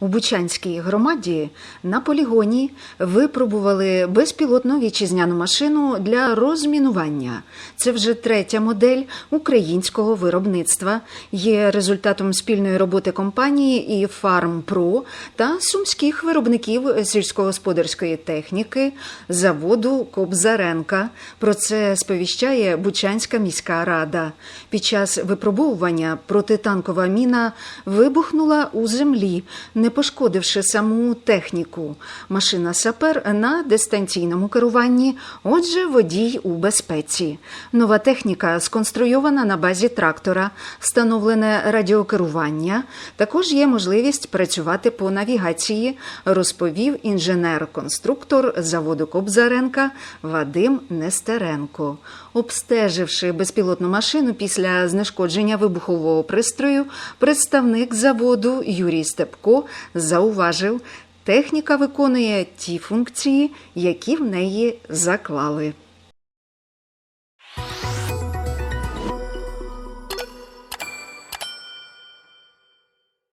У Бучанській громаді на полігоні випробували безпілотну вітчизняну машину для розмінування. Це вже третя модель українського виробництва. Є результатом спільної роботи компанії і «Фармпро» та сумських виробників сільськогосподарської техніки заводу Кобзаренка. Про це сповіщає Бучанська міська рада. Під час випробовування протитанкова міна вибухнула у землі, не пошкодивши саму техніку. Машина сапер на дистанційному керуванні, отже, водій у безпеці. Нова техніка сконструйована на базі трактора, встановлене радіокерування. Також є можливість працювати по навігації, розповів інженер-конструктор заводу Кобзаренка Вадим Нестеренко. Обстеживши безпілотну машину після знешкодження вибухового пристрою, представник заводу Юрій Степко зауважив, техніка виконує ті функції, які в неї заклали.